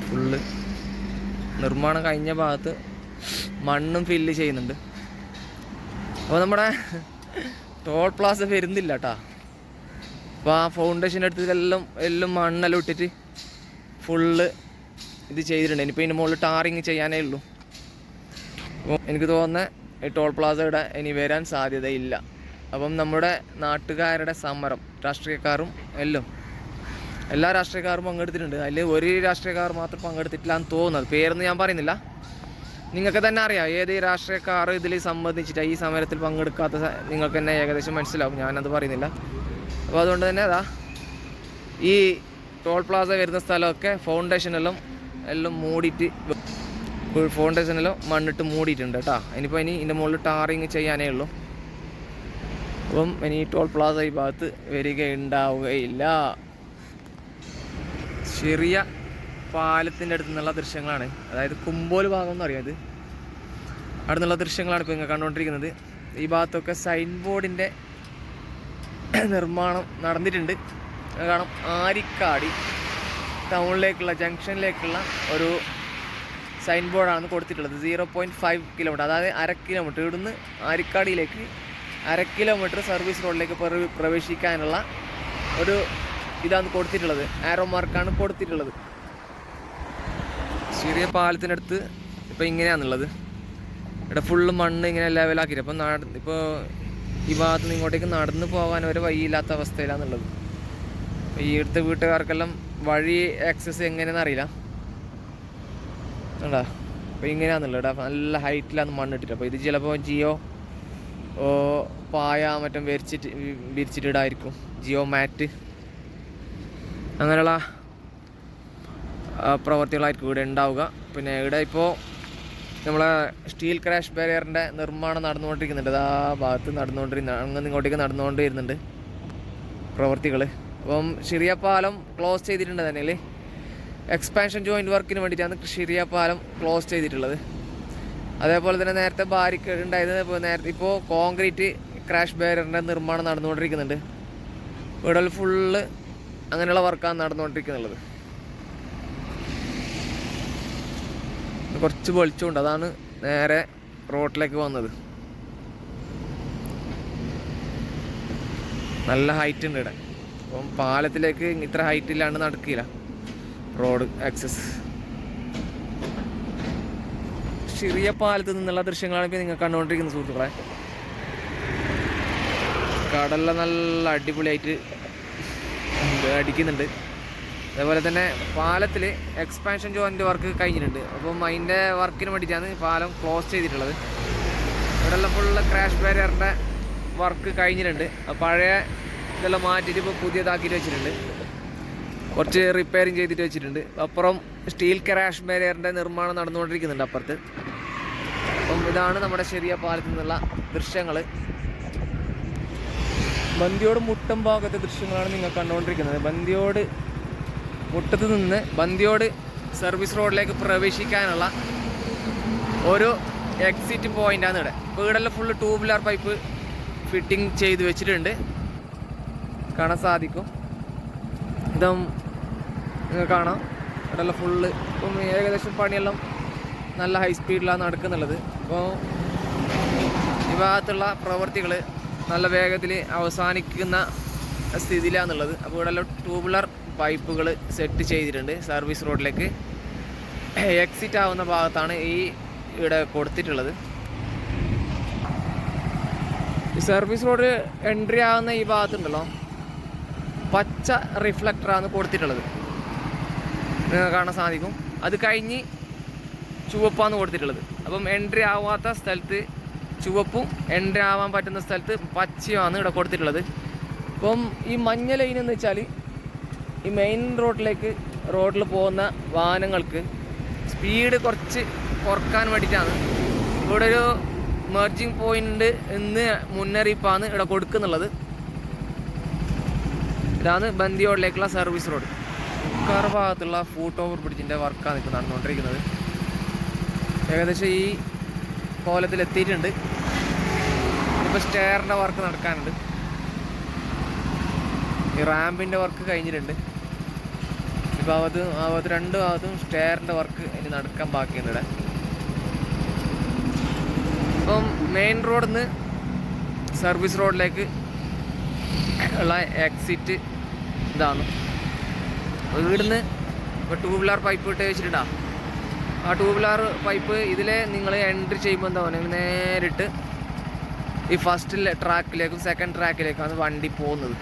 S1: ഫുള്ള് നിർമ്മാണം കഴിഞ്ഞ ഭാഗത്ത് മണ്ണും ഫില്ല് ചെയ്യുന്നുണ്ട്. അപ്പോൾ നമ്മുടെ ടോൾ പ്ലാസ വരുന്നില്ല കേട്ടാ അപ്പോൾ ആ ഫൗണ്ടേഷന്റെ അടുത്ത് എല്ലാം എല്ലാം മണ്ണെല്ലാം ഇട്ടിട്ട് ഫുള്ള് ഇത് ചെയ്തിട്ടുണ്ട്. ഇനിയിപ്പോൾ ഇതിന്റെ മുകളിൽ ടാറിങ് ചെയ്യാനേ ഉള്ളൂ. അപ്പോൾ എനിക്ക് തോന്നുന്നത് ഈ ടോൾ പ്ലാസയുടെ ഇനി വരാൻ സാധ്യതയില്ല. അപ്പം നമ്മുടെ നാട്ടുകാരുടെ സമരം രാഷ്ട്രീയക്കാരും എല്ലാം എല്ലാ രാഷ്ട്രീയക്കാരും പങ്കെടുത്തിട്ടുണ്ട്. അതിൽ ഒരു രാഷ്ട്രീയക്കാർ മാത്രം പങ്കെടുത്തിട്ടില്ല എന്ന് തോന്നുന്നത് പേരൊന്നും ഞാൻ പറയുന്നില്ല. നിങ്ങൾക്ക് തന്നെ അറിയാം ഏത് രാഷ്ട്രീയക്കാർ ഇതിൽ സംബന്ധിച്ചിട്ട് ഈ സമരത്തിൽ പങ്കെടുക്കാത്ത നിങ്ങൾക്ക് തന്നെ ഏകദേശം മനസ്സിലാവും. ഞാനത് പറയുന്നില്ല. അപ്പോൾ അതുകൊണ്ട് തന്നെ അതാ ഈ ടോൾ പ്ലാസ വരുന്ന സ്ഥലമൊക്കെ ഫൗണ്ടേഷനെല്ലാം എല്ലാം മൂടിയിട്ട് ഫൗണ്ടേഷനെല്ലാം മണ്ണിട്ട് മൂടിയിട്ടുണ്ട് കേട്ടോ. ഇനിയിപ്പോൾ ഇനി ഇതിന്റെ മുകളിൽ ടാറിങ് ചെയ്യാനേ ഉള്ളൂ. അപ്പം ഇനി ടോൾ പ്ലാസ ഈ ഭാഗത്ത് വരികയുണ്ടാവുകയില്ല. ചെറിയ പാലത്തിന്റെ അടുത്ത് നിന്നുള്ള ദൃശ്യങ്ങളാണ്. അതായത് കുമ്പോൽ ഭാഗം എന്ന് അറിയാം ഇത്. അവിടെ നിന്നുള്ള ദൃശ്യങ്ങളാണ് ഇപ്പോൾ നിങ്ങൾ കണ്ടുകൊണ്ടിരിക്കുന്നത്. ഈ ഭാഗത്തൊക്കെ സൈൻ ബോർഡിന്റെ നിർമ്മാണം നടന്നിട്ടുണ്ട്. കാരണം ആരിക്കാടി ടൗണിലേക്കുള്ള ജംഗ്ഷനിലേക്കുള്ള ഒരു സൈൻ ബോർഡാണ് കൊടുത്തിട്ടുള്ളത്. സീറോ പോയിന്റ് ഫൈവ് കിലോമീറ്റർ അതായത് അര കിലോമീറ്റർ ഇവിടുന്ന് ആരിക്കാടിയിലേക്ക് അര കിലോമീറ്റർ സർവീസ് റോഡിലേക്ക് പ്രവേശിക്കാനുള്ള ഒരു ഇതാണ് കൊടുത്തിട്ടുള്ളത്. ആരോ മാർക്കാണ് കൊടുത്തിട്ടുള്ളത്. ചെറിയ പാലത്തിനടുത്ത് ഇപ്പോൾ ഇങ്ങനെയാണുള്ളത്. ഇവിടെ ഫുള്ള് മണ്ണ് ഇങ്ങനെ ലെവലാക്കിയിട്ട് അപ്പം നട ഇപ്പോൾ ഈ ഭാഗത്ത് നിന്ന് ഇങ്ങോട്ടേക്ക് നടന്ന് പോകാൻ ഒരു വഴിയില്ലാത്ത അവസ്ഥയിലാണുള്ളത്. ഈ അടുത്ത വീട്ടുകാർക്കെല്ലാം വഴി ആക്സസ് എങ്ങനെയെന്ന് അറിയില്ല. ഉണ്ടാ അപ്പോൾ ഇങ്ങനെയാണുള്ളത് ഇവിടെ നല്ല ഹൈറ്റിലാണ് മണ്ണിട്ടിട്ട് അപ്പോൾ ഇത് ചിലപ്പോൾ ജിയോ പായ മറ്റും വിരിച്ചിട്ട് വിരിച്ചിട്ടിടായിരിക്കും ജിയോ മാറ്റ്. അങ്ങനെയുള്ള പ്രവൃത്തികളായിരിക്കും ഇവിടെ ഉണ്ടാവുക. പിന്നെ ഇവിടെ ഇപ്പോൾ നമ്മളെ സ്റ്റീൽ ക്രാഷ് ബാരിയറിന്റെ നിർമ്മാണം നടന്നുകൊണ്ടിരിക്കുന്നുണ്ട്. ആ ഭാഗത്ത് നടന്നുകൊണ്ടിരുന്ന അങ്ങനെ ഇങ്ങോട്ടേക്ക് നടന്നുകൊണ്ട് വരുന്നുണ്ട് പ്രവർത്തികൾ അപ്പം ഷിറിയ പാലം ക്ലോസ് ചെയ്തിട്ടുണ്ട് തന്നെ എക്സ്പാൻഷൻ ജോയിന്റ് വർക്കിന് വേണ്ടിയിട്ടാണ് ഷിറിയ പാലം ക്ലോസ് ചെയ്തിട്ടുള്ളത്. അതേപോലെ തന്നെ നേരത്തെ ബാരിക്കേഡ് ഉണ്ടായിരുന്നത് ഇപ്പോൾ നേരത്തെ ഇപ്പോൾ കോൺക്രീറ്റ് ക്രാഷ് ബാരിയറിന്റെ നിർമ്മാണം നടന്നുകൊണ്ടിരിക്കുന്നുണ്ട്. ഇവിടെ ഫുള്ള് അങ്ങനെയുള്ള വർക്കാണ് നടന്നുകൊണ്ടിരിക്കുന്നത്. കുറച്ച് വെളിച്ചമുണ്ട്. അതാണ് നേരെ റോഡിലേക്ക് വന്നത്. നല്ല ഹൈറ്റ് ഉണ്ട് ഇവിടെ. അപ്പം പാലത്തിലേക്ക് ഇത്ര ഹൈറ്റ് ഇല്ലാണ്ട് നടക്കില്ല. റോഡ് ആക്സസ് ചെറിയ പാലത്ത് നിന്നുള്ള ദൃശ്യങ്ങളാണ് ഇപ്പോൾ നിങ്ങൾ കണ്ടുകൊണ്ടിരിക്കുന്നത് സുഹൃത്തുക്കളെ. കടലിലെ നല്ല അടിപൊളിയായിട്ട് അടിക്കുന്നുണ്ട്. അതേപോലെ തന്നെ പാലത്തിൽ എക്സ്പാൻഷൻ ജോയിന്റെ വർക്ക് കഴിഞ്ഞിട്ടുണ്ട്. അപ്പം അതിന്റെ വർക്കിന് വേണ്ടിയിട്ടാണ് പാലം ക്ലോസ് ചെയ്തിട്ടുള്ളത്. ഇവിടെയുള്ള ഫുള്ള് ക്രാഷ് ബാരിയറിന്റെ വർക്ക് കഴിഞ്ഞിട്ടുണ്ട്. പഴയ ഇതെല്ലാം മാറ്റിയിട്ട് ഇപ്പോൾ പുതിയതാക്കിയിട്ട് വെച്ചിട്ടുണ്ട്. കുറച്ച് റിപ്പയറിങ് ചെയ്തിട്ട് വെച്ചിട്ടുണ്ട്. അപ്പുറം സ്റ്റീൽ ക്രാഷ് ബാരിയറിന്റെ നിർമ്മാണം നടന്നുകൊണ്ടിരിക്കുന്നുണ്ട് അപ്പുറത്ത്. അപ്പം ഇതാണ് നമ്മുടെ ശരിയ പാലത്തിൽ നിന്നുള്ള ദൃശ്യങ്ങൾ ബന്ദിയോട് മുട്ടം ഭാഗത്തെ ദൃശ്യങ്ങളാണ് നിങ്ങൾ കണ്ടുകൊണ്ടിരിക്കുന്നത്. ബന്തിയോട് മുട്ടത്ത് നിന്ന് ബന്ധിയോട് സർവീസ് റോഡിലേക്ക് പ്രവേശിക്കാനുള്ള ഒരു എക്സിറ്റ് പോയിന്റാണ് ഇവിടെ. വീടെല്ലാം ഫുള്ള് ട്യൂബുലാർ പൈപ്പ് ഫിറ്റിംഗ് ചെയ്ത് വെച്ചിട്ടുണ്ട്. കാണാൻ സാധിക്കും. ഇതും കാണാം. ഇവിടെല്ലാം ഫുള്ള് ഇപ്പം ഏകദേശം പണിയെല്ലാം നല്ല ഹൈ സ്പീഡിലാണ് നടക്കുന്നുള്ളത്. അപ്പോൾ ഈ ഭാഗത്തുള്ള പ്രവർത്തികൾ നല്ല വേഗത്തിൽ അവസാനിക്കുന്ന സ്ഥിതിയിലാണെന്നുള്ളത് അപ്പോൾ ഇവിടെ ട്യൂബുലർ പൈപ്പുകൾ സെറ്റ് ചെയ്തിട്ടുണ്ട് സർവീസ് റോഡിലേക്ക് എക്സിറ്റ് ആവുന്ന ഭാഗത്താണ് ഈ ഇവിടെ കൊടുത്തിട്ടുള്ളത്. സർവീസ് റോഡ് എൻട്രി ആവുന്ന ഈ ഭാഗത്തുണ്ടല്ലോ. പച്ച റിഫ്ലക്ടറാണ് കൊടുത്തിട്ടുള്ളത്. നിങ്ങൾക്ക് കാണാൻ സാധിക്കും. അത് കഴിഞ്ഞ് ചുവപ്പാണ് കൊടുത്തിട്ടുള്ളത്. അപ്പം എൻട്രി ആവാത്ത സ്ഥലത്ത് ചുവപ്പും എൻട്രി ആവാൻ പറ്റുന്ന സ്ഥലത്ത് പച്ചയുമാണ് ഇവിടെ കൊടുത്തിട്ടുള്ളത്. അപ്പം ഈ മഞ്ഞ ലൈൻ എന്ന് വെച്ചാൽ ഈ മെയിൻ റോഡിലേക്ക് റോഡിൽ പോകുന്ന വാഹനങ്ങൾക്ക് സ്പീഡ് കുറച്ച് കുറയ്ക്കാൻ വേണ്ടിയിട്ടാണ് ഇവിടെ ഒരു മെർജിങ് പോയിന്റ് എന്ന് മുന്നറിയിപ്പാണ് ഇവിടെ കൊടുക്കുന്നുള്ളത്. ഇതാണ് ബന്ദിയോഡിലേക്കുള്ള സർവീസ് റോഡ് മുക്കാർ ഭാഗത്തുള്ള ഫൂട്ട് ഓവർ ബ്രിഡ്ജിന്റെ വർക്കാണ് ഇപ്പോൾ നടന്നുകൊണ്ടിരിക്കുന്നത്. ഏകദേശം ഈ കോലത്തിൽ എത്തിയിട്ടുണ്ട് ഇപ്പോൾ സ്റ്റെയറിന്റെ വർക്ക് നടക്കാനുണ്ട്. ഈ റാമ്പിന്റെ വർക്ക് കഴിഞ്ഞിട്ടുണ്ട്. ഇപ്പോൾ ഭാഗത്ത് ആ ഭാഗത്ത് രണ്ട് ഭാഗത്തും സ്റ്റെയറിന്റെ വർക്ക് ഇനി നടക്കാൻ ബാക്കിയുണ്ട് ഇവിടെ. ഇപ്പം മെയിൻ റോഡിൽ നിന്ന് സർവീസ് റോഡിലേക്ക് ഉള്ള എക്സിറ്റ് ഇതാണ്. വീടിന്ന് ഇപ്പോൾ ഇപ്പോൾ വീലർ പൈപ്പ് ഇട്ട് വെച്ചിട്ടുണ്ടാ? ആ ട്യൂബുലാർ പൈപ്പ് ഇതിലെ നിങ്ങൾ എൻട്രി ചെയ്യുമ്പോൾ എന്താ പറയുക നേരിട്ട് ഈ ഫസ്റ്റ് ട്രാക്കിലേക്കും സെക്കൻഡ് ട്രാക്കിലേക്കാണ് വണ്ടി പോകുന്നത്.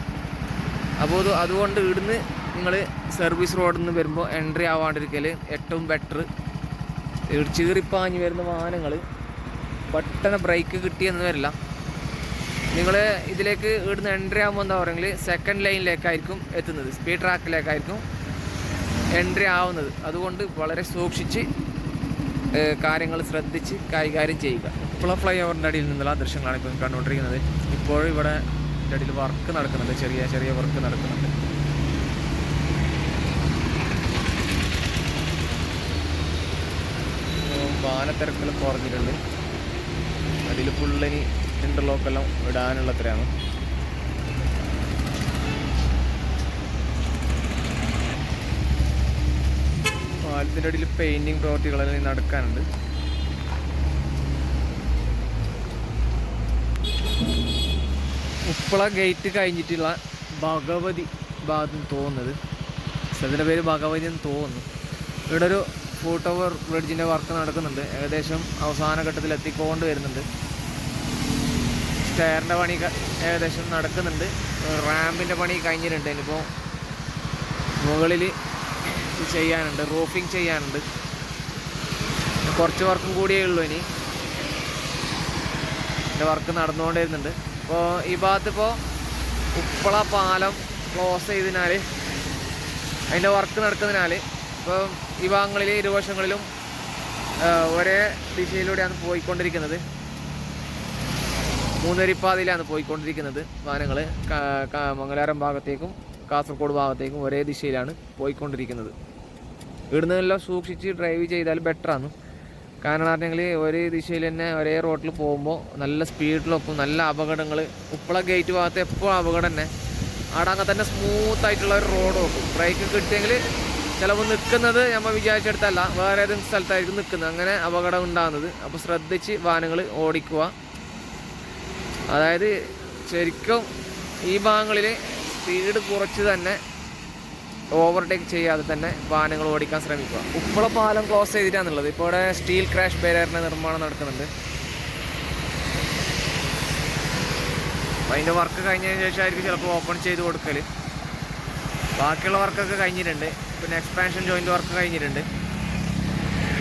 S1: അപ്പോൾ അത് അതുകൊണ്ട് ഇവിടുന്ന് നിങ്ങൾ സർവീസ് റോഡിൽ നിന്ന് വരുമ്പോൾ എൻട്രി ആവാണ്ടിരിക്കൽ ഏറ്റവും ബെറ്റർ ചീറിപ്പാഞ്ഞ് വരുന്ന വാഹനങ്ങൾ പെട്ടെന്ന് ബ്രേക്ക് കിട്ടിയെന്ന് വരില്ല. നിങ്ങൾ ഇതിലേക്ക് ഇവിടുന്ന് എൻട്രി ആകുമ്പോൾ എന്താ പറയുക സെക്കൻഡ് ലൈനിലേക്കായിരിക്കും എത്തുന്നത് സ്പീഡ് ട്രാക്കിലേക്കായിരിക്കും എൻട്രി ആവുന്നത്. അതുകൊണ്ട് വളരെ സൂക്ഷിച്ച് കാര്യങ്ങൾ ശ്രദ്ധിച്ച് കൈകാര്യം ചെയ്യുക. ഉപ്പള ഫ്ലൈ ഓവറിന്റെ അടിയിൽ നിന്നുള്ള ദൃശ്യങ്ങളാണ് ഇപ്പോൾ കണ്ടുകൊണ്ടിരിക്കുന്നത്. ഇപ്പോഴും ഇവിടെ അടിയിൽ വർക്ക് നടക്കുന്നുണ്ട്. ചെറിയ ചെറിയ വർക്ക് നടക്കുന്നുണ്ട്. വാനത്തിരക്കൽ കുറഞ്ഞിട്ടുണ്ട്. അതിൽ ഫുള്ളിനി ഇന്റർലോക്കെല്ലാം ഇടാനുള്ള അത്രയാണ് പാലത്തിന്റെ അടിയിൽ പെയിന്റിങ് പ്രവർത്തികളെല്ലാം നടക്കാനുണ്ട്. ഉപ്പള ഗേറ്റ് കഴിഞ്ഞിട്ടുള്ള ഭഗവതി ഭാഗത്ത് തോന്നുന്നത്. സ്ഥലത്തിന്റെ പേര് ഭഗവതി എന്ന് തോന്നുന്നു. ഇവിടെ ഒരു ഫൂട്ട് ഓവർ ബ്രിഡ്ജിന്റെ വർക്ക് നടക്കുന്നുണ്ട്. ഏകദേശം അവസാന ഘട്ടത്തിൽ എത്തിക്കൊണ്ട് വരുന്നുണ്ട്. സ്റ്റെയറിന്റെ പണി ഏകദേശം നടക്കുന്നുണ്ട്. റാമ്പിന്റെ പണി കഴിഞ്ഞിട്ടുണ്ട്. ഇനിയിപ്പോൾ മുകളിൽ ചെയ്യാനുണ്ട് റൂഫിങ് ചെയ്യാനുണ്ട്. കുറച്ച് വർക്കും കൂടിയേ ഉള്ളൂ ഇനി. എന്റെ വർക്ക് നടന്നുകൊണ്ടേ അപ്പോൾ ഈ ഭാഗത്തിപ്പോൾ ഉപ്പള പാലം ക്ലോസ് ചെയ്തതിനാൽ അതിന്റെ വർക്ക് നടക്കുന്നതിനാൽ ഇപ്പോൾ ഈ ഭാഗങ്ങളിൽ ഇരുവശങ്ങളിലും ഒരേ ദിശയിലൂടെയാണ് പോയിക്കൊണ്ടിരിക്കുന്നത്. മൂന്നരിപ്പാതയിലാണ് പോയിക്കൊണ്ടിരിക്കുന്നത് വാഹനങ്ങൾ. മംഗലാരം ഭാഗത്തേക്കും കാസർഗോഡ് ഭാഗത്തേക്കും ഒരേ ദിശയിലാണ് പോയിക്കൊണ്ടിരിക്കുന്നത്. ഇവിടുന്ന് എല്ലാം സൂക്ഷിച്ച് ഡ്രൈവ് ചെയ്താൽ ബെറ്ററാണ് കാരണം പറഞ്ഞെങ്കിൽ ഒരേ ദിശയിൽ തന്നെ ഒരേ റോട്ടിൽ പോകുമ്പോൾ നല്ല സ്പീഡിലൊപ്പം നല്ല അപകടങ്ങൾ ഉപ്പള ഗേറ്റ് ഭാഗത്ത് എപ്പോഴും അപകടം തന്നെ. അവിടെ അങ്ങനെ തന്നെ സ്മൂത്ത് ആയിട്ടുള്ള ഒരു റോഡ് നോക്കും ബ്രേക്ക് കിട്ടിയെങ്കിൽ ചിലപ്പോൾ നിൽക്കുന്നത് നമ്മൾ വിചാരിച്ചെടുത്തല്ല. വേറെ ഏതെങ്കിലും സ്ഥലത്തായിരിക്കും നിൽക്കുന്നത് അങ്ങനെ അപകടം ഉണ്ടാകുന്നത് അപ്പോൾ ശ്രദ്ധിച്ച് വാഹനങ്ങൾ ഓടിക്കുക. അതായത് ശരിക്കും ഈ ഭാഗങ്ങളിൽ സ്പീഡ് കുറച്ച് തന്നെ ഓവർടേക്ക് ചെയ്യാതെ തന്നെ വാഹനങ്ങൾ ഓടിക്കാൻ ശ്രമിക്കുക. ഉപ്പള പാലം ക്ലോസ് ചെയ്തിട്ടാണുള്ളത് ഇപ്പോൾ ഇവിടെ സ്റ്റീൽ ക്രാഷ് ബാരിയറിന്റെ നിർമ്മാണം നടക്കുന്നുണ്ട്. അതിന്റെ വർക്ക് കഴിഞ്ഞതിന് ശേഷമായിരിക്കും ചിലപ്പോൾ ഓപ്പൺ ചെയ്ത് കൊടുക്കൽ ബാക്കിയുള്ള വർക്കൊക്കെ കഴിഞ്ഞിട്ടുണ്ട്. പിന്നെ എക്സ്പാൻഷൻ ജോയിന്റ് വർക്ക് കഴിഞ്ഞിട്ടുണ്ട്.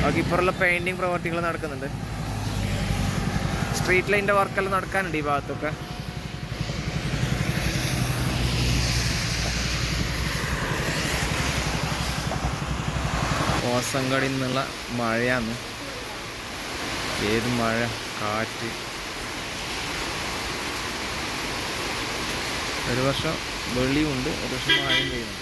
S1: ബാക്കി ഇപ്പുറമുള്ള പെയിന്റിങ് പ്രവർത്തികൾ നടക്കുന്നുണ്ട്. സ്ട്രീറ്റ് ലൈന്റെ വർക്കെല്ലാം നടക്കാനുണ്ട് ഈ ഭാഗത്തൊക്കെ. ഓസങ്കടിൽ നിന്നുള്ള മഴയാണ്. ഏത് മഴ? കാറ്റ്. ഒരു വർഷം വെളിയുണ്ട് ഒരു വർഷം മഴയും പെയ്യുന്നുണ്ട്.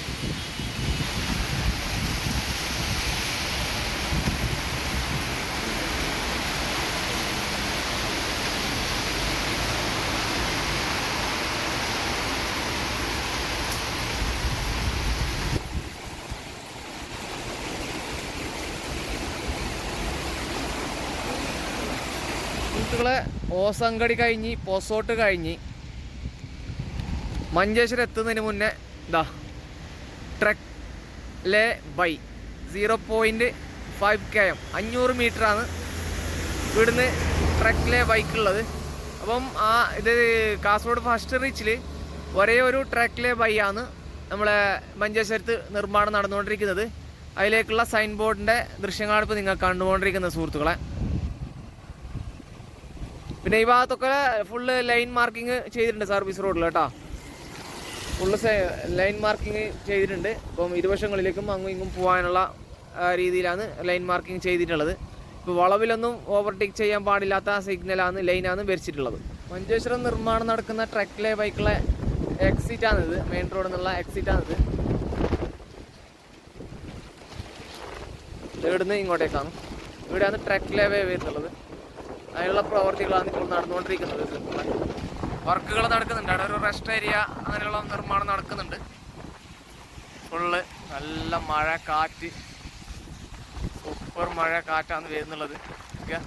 S1: ഓസങ്കടി കഴിഞ്ഞ് പോസോട്ട് കഴിഞ്ഞ് മഞ്ചേശ്വരം എത്തുന്നതിന് മുന്നേ ഇതാ truck lay by zero point five K M അഞ്ഞൂറ് മീറ്ററാണ് ഇവിടുന്ന് ട്രക്കിലെ ബൈക്കുള്ളത്. അപ്പം ആ ഇത് കാസർഗോഡ് ഫസ്റ്റ് റീച്ചിൽ ഒരേ ഒരു ട്രക്കിലെ ബൈ ആണ് നമ്മളെ മഞ്ചേശ്വരത്ത് നിർമ്മാണം നടന്നുകൊണ്ടിരിക്കുന്നത്. അതിലേക്കുള്ള സൈൻ ബോർഡിന്റെ ദൃശ്യങ്ങളാണ് ഇപ്പോൾ നിങ്ങൾ കണ്ടുകൊണ്ടിരിക്കുന്നത് സുഹൃത്തുക്കളെ. പിന്നെ ഈ ഭാഗത്തൊക്കെ ഫുള്ള് ലൈൻ മാർക്കിംഗ് ചെയ്തിട്ടുണ്ട് സർവീസ് റോഡിൽ കേട്ടോ. ഫുള്ള് ലൈൻ മാർക്കിംഗ് ചെയ്തിട്ടുണ്ട്. ഇപ്പം ഇരുവശങ്ങളിലേക്കും അങ്ങും ഇങ്ങും പോകാനുള്ള രീതിയിലാണ് ലൈൻ മാർക്കിംഗ് ചെയ്തിട്ടുള്ളത്. ഇപ്പോൾ വളവിലൊന്നും ഓവർടേക്ക് ചെയ്യാൻ പാടില്ലാത്ത സിഗ്നലാണ് ലൈനാണ് വരച്ചിട്ടുള്ളത് മഞ്ചേശ്വരം നിർമ്മാണം നടക്കുന്ന ട്രക്കിലെ ബൈക്കിലെ എക്സിറ്റാണിത് മെയിൻ റോഡിൽ നിന്നുള്ള എക്സിറ്റാണിത് ഇവിടുന്ന് ഇങ്ങോട്ടേക്കാണ്. ഇവിടെയാണ് ട്രക്കിലെ വേ വരുന്നുള്ളത് അതിനുള്ള പ്രവർത്തികളാണ് ഇപ്പോൾ നടന്നുകൊണ്ടിരിക്കുന്നത്. വർക്കുകൾ നടക്കുന്നുണ്ട്. അവിടെ ഒരു റെസ്റ്റ് ഏരിയ അങ്ങനെയുള്ള നിർമ്മാണം നടക്കുന്നുണ്ട്. ഫുള്ള് നല്ല മഴ കാറ്റ്. സൂപ്പർ മഴ കാറ്റാണ് വരുന്നുള്ളത്. ഓക്കെ.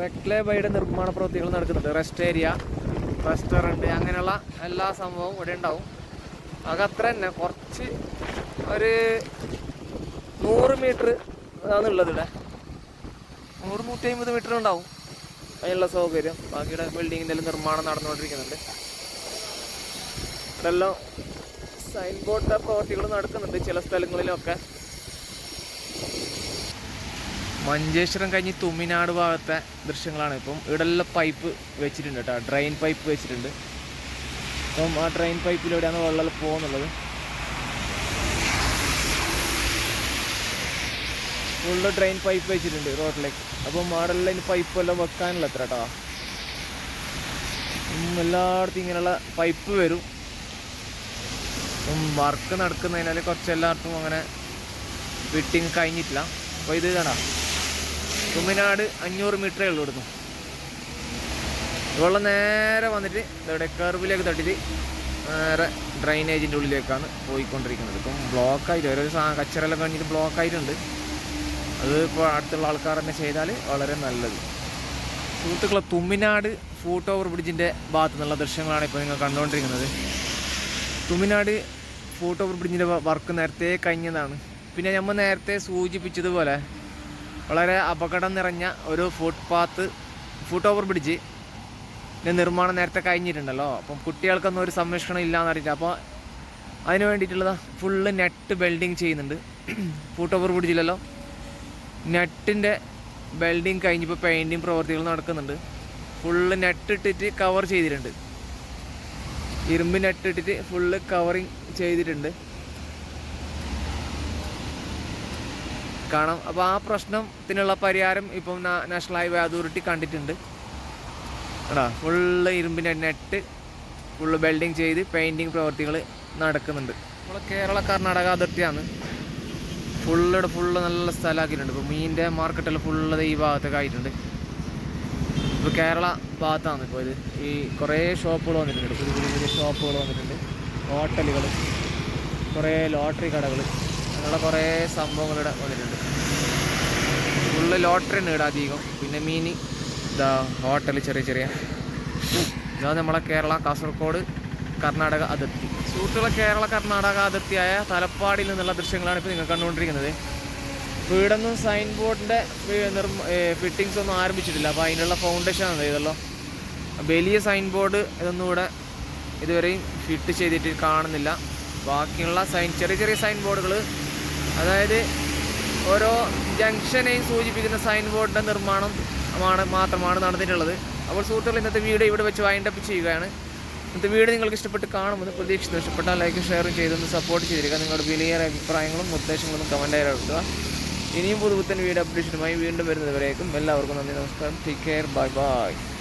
S1: റെക്ലേ ബൈയുടെ നിർമ്മാണ പ്രവൃത്തികൾ നടക്കുന്നുണ്ട്. റെസ്റ്റ് ഏരിയ റെസ്റ്റോറന്റ് അങ്ങനെയുള്ള എല്ലാ സംഭവവും ഇവിടെ ഉണ്ടാവും. അത് അത്ര തന്നെ കുറച്ച് ഒരു നൂറ് മീറ്റർ ആണുള്ളത് ഇവിടെ. നൂറ് നൂറ്റി അമ്പത് മീറ്റർ ഉണ്ടാവും. അതിനുള്ള സൗകര്യം. ബാക്കിയുടെ ബിൽഡിങ്ങിന്റെ നിർമ്മാണം നടന്നുകൊണ്ടിരിക്കുന്നുണ്ട്. ഇവിടെല്ലാം സൈൻ ബോർഡ് പ്രവർത്തികൾ നടക്കുന്നുണ്ട് ചില സ്ഥലങ്ങളിലൊക്കെ. മഞ്ചേശ്വരം കഴിഞ്ഞ് തുമ്മിനാട് ഭാഗത്തെ ദൃശ്യങ്ങളാണ്. ഇപ്പം ഇവിടെല്ലാം പൈപ്പ് വെച്ചിട്ടുണ്ട് കേട്ടോ. ഡ്രെയിൻ പൈപ്പ് വെച്ചിട്ടുണ്ട്. അപ്പം ആ ഡ്രെയിൻ പൈപ്പിലൂടെയാണ് വെള്ളം പോകുന്നുള്ളത്? ഫുള്ള് ഡ്രെയിൻ പൈപ്പ് വെച്ചിട്ടുണ്ട് റോഡിലേക്ക് അപ്പം ആടെല്ലാം ഇനി പൈപ്പെല്ലാം വെക്കാനുള്ള എത്ര കേട്ടോ എല്ലായിടത്തും ഇങ്ങനെയുള്ള പൈപ്പ് വരും. വർക്ക് നടക്കുന്നതിനാൽ കുറച്ച് എല്ലായിടത്തും അങ്ങനെ ഫിറ്റിങ് കഴിഞ്ഞിട്ടില്ല. അപ്പോൾ ഇത് കാണാം കുമ്മനാട് അഞ്ഞൂറ് മീറ്ററേ ഉള്ളൂ ഇവിടുന്ന്. വെള്ളം നേരെ വന്നിട്ട് ഇവിടെ കർവിലേക്ക് തട്ടിയിട്ട് നേരെ ഡ്രൈനേജിന്റെ ഉള്ളിലേക്കാണ് പോയിക്കൊണ്ടിരിക്കുന്നത്. ഇപ്പം ബ്ലോക്കായിട്ട് ഓരോ കച്ചറെല്ലാം കഴിഞ്ഞിട്ട് ബ്ലോക്കായിട്ടുണ്ട് അത് ഇപ്പോൾ അടുത്തുള്ള ആൾക്കാർ തന്നെ ചെയ്താൽ വളരെ നല്ലത്. സുഹൃത്തുക്കളെ തുമ്മിനാട് ഫൂട്ട് ഓവർ ബ്രിഡ്ജിന്റെ ഭാഗത്തു നിന്നുള്ള ദൃശ്യങ്ങളാണ് ഇപ്പോൾ നിങ്ങൾ കണ്ടുകൊണ്ടിരിക്കുന്നത്. തുമ്മിനാട് ഫൂട്ട് ഓവർ ബ്രിഡ്ജിന്റെ വർക്ക് നേരത്തെ കഴിഞ്ഞതാണ്. പിന്നെ നമ്മൾ നേരത്തെ സൂചിപ്പിച്ചതുപോലെ വളരെ അപകടം നിറഞ്ഞ ഒരു ഫുട്പാത്ത് ഫുട്ട് ഓവർ ബ്രിഡ്ജ് നിർമ്മാണം നേരത്തെ കഴിഞ്ഞിട്ടുണ്ടല്ലോ. അപ്പം കുട്ടികൾക്കൊന്നും ഒരു സംരക്ഷണം ഇല്ലാന്ന് അറിയില്ല അപ്പോൾ അതിന് വേണ്ടിയിട്ടുള്ളതാണ് ഫുള്ള് നെറ്റ് ബിൽഡിങ് ചെയ്യുന്നുണ്ട്. ഓവർ ബ്രിഡ്ജിലല്ലോ നെറ്റിന്റെ ബിൽഡിങ് കഴിഞ്ഞിപ്പോൾ പെയിന്റിങ് പ്രവർത്തികൾ നടക്കുന്നുണ്ട്. ഫുള്ള് നെറ്റ് ഇട്ടിട്ട് കവർ ചെയ്തിട്ടുണ്ട്. ഇരുമ്പ് നെറ്റ് ഇട്ടിട്ട് ഫുള്ള് കവറിങ് ചെയ്തിട്ടുണ്ട്. കാണാം. അപ്പോൾ ആ പ്രശ്നത്തിനുള്ള പരിഹാരം ഇപ്പം നാഷണൽ ഹൈവേ അതോറിറ്റി കണ്ടിട്ടുണ്ട്. എടാ ഫുള്ള് ഇരുമ്പിന്റെ നെറ്റ് ഫുള്ള് ബിൽഡിങ് ചെയ്ത് പെയിന്റിങ് പ്രവർത്തികൾ നടക്കുന്നുണ്ട്. നമ്മൾ കേരള കർണാടക അതിർത്തിയാണ്. ഫുള്ളിവിടെ ഫുള്ള് നല്ല സ്ഥലമാക്കിയിട്ടുണ്ട്. ഇപ്പോൾ മീനിന്റെ മാർക്കറ്റെല്ലാം ഫുള്ള് ഈ ഭാഗത്തൊക്കെ ആയിട്ടുണ്ട്. ഇപ്പോൾ കേരള ഭാഗത്താണ് ഇപ്പോൾ ഇത്. ഈ കുറേ ഷോപ്പുകൾ വന്നിട്ടുണ്ട്. പുതിയ പുതിയ പുതിയ ഷോപ്പുകൾ വന്നിട്ടുണ്ട്. ഹോട്ടലുകൾ കുറേ ലോട്ടറി കടകൾ അങ്ങനെയുള്ള കുറേ സംഭവങ്ങൾ ഇവിടെ വന്നിട്ടുണ്ട്. ഫുള്ള് ലോട്ടറി ഉണ്ട് ഇവിടെ അധികം. പിന്നെ മീനി ഇതാ ഹോട്ടൽ ചെറിയ ചെറിയ ഇതാ നമ്മളെ കേരള കാസർഗോഡ് കർണാടക അതിർത്തി. സുഹൃത്തുക്കളെ കേരള കർണാടക അതിർത്തിയായ തലപ്പാടിൽ നിന്നുള്ള ദൃശ്യങ്ങളാണ് ഇപ്പോൾ നിങ്ങൾ കണ്ടുകൊണ്ടിരിക്കുന്നത്. വീടൊന്നും സൈൻ ബോർഡിന്റെ നിർമ്മ ഫിറ്റിങ്സ് ഒന്നും ആരംഭിച്ചിട്ടില്ല. അപ്പോൾ അതിനുള്ള ഫൗണ്ടേഷൻ ആണ് ഇതല്ലോ. വലിയ സൈൻ ബോർഡ് ഇതൊന്നും ഇവിടെ ഇതുവരെയും ഫിറ്റ് ചെയ്തിട്ട് കാണുന്നില്ല. ബാക്കിയുള്ള സൈൻ ചെറിയ ചെറിയ സൈൻ ബോർഡുകൾ അതായത് ഓരോ ജംഗ്ഷനെയും സൂചിപ്പിക്കുന്ന സൈൻ ബോർഡിന്റെ നിർമ്മാണം മാത്രമാണ് നടന്നിട്ടുള്ളത്. അപ്പോൾ സുഹൃത്തുക്കൾ ഇന്നത്തെ വീഡിയോ ഇവിടെ വെച്ച് വൈൻഡപ്പ് ചെയ്യുകയാണ്. ഇന്നത്തെ വീഡിയോ നിങ്ങൾക്ക് ഇഷ്ടപ്പെട്ട് കാണുമെന്ന് പ്രതീക്ഷിച്ചു ഇഷ്ടപ്പെട്ടാൽ ലൈക്ക് ഷെയറും ചെയ്തൊന്ന് സപ്പോർട്ട് ചെയ്തിരിക്കുക. നിങ്ങളുടെ വിലയേറെ അഭിപ്രായങ്ങളും നിർദ്ദേശങ്ങളും കമന്റായി ഇടുക ഇനിയും പുതുപുത്തൻ വീഡിയോ അപ്ഡേഷനുമായി വീണ്ടും വരുന്നതുവരേക്കും എല്ലാവർക്കും നന്ദി നമസ്കാരം. Take care bye bye